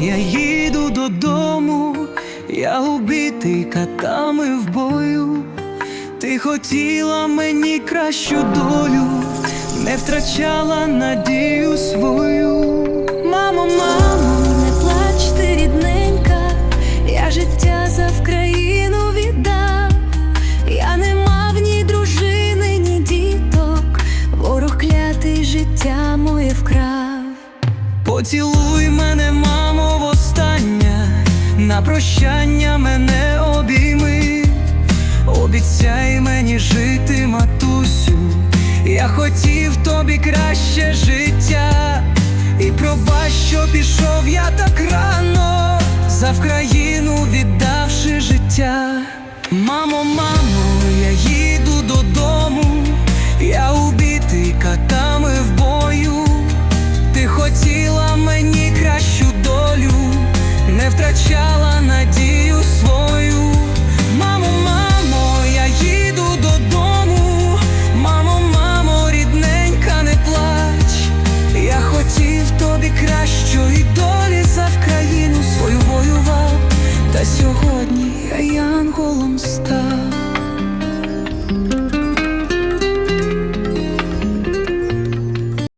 я їду додому, я убитий катами в бою. Ти хотіла мені кращу долю, не втрачала надію свою. Мамо, мамо, Не плач ти, рідненька, я життя за Вкраїну віддав. Я не мав ні дружини, ні діток. Ворог клятий життя моє вкрав. поцілуй мене, на прощання мене обійми. Обіцяй мені жити, матусю. Я хотів тобі краще життя. І пробач, що пішов я так рано, за Вкраїну віддавши життя. Мамо, втрачала надію свою. Мамо, мамо, я їду додому. Мамо, мамо, рідненька, не плач. Я хотів тобі кращої долі за в свою воював. Та сьогодні я янголом став.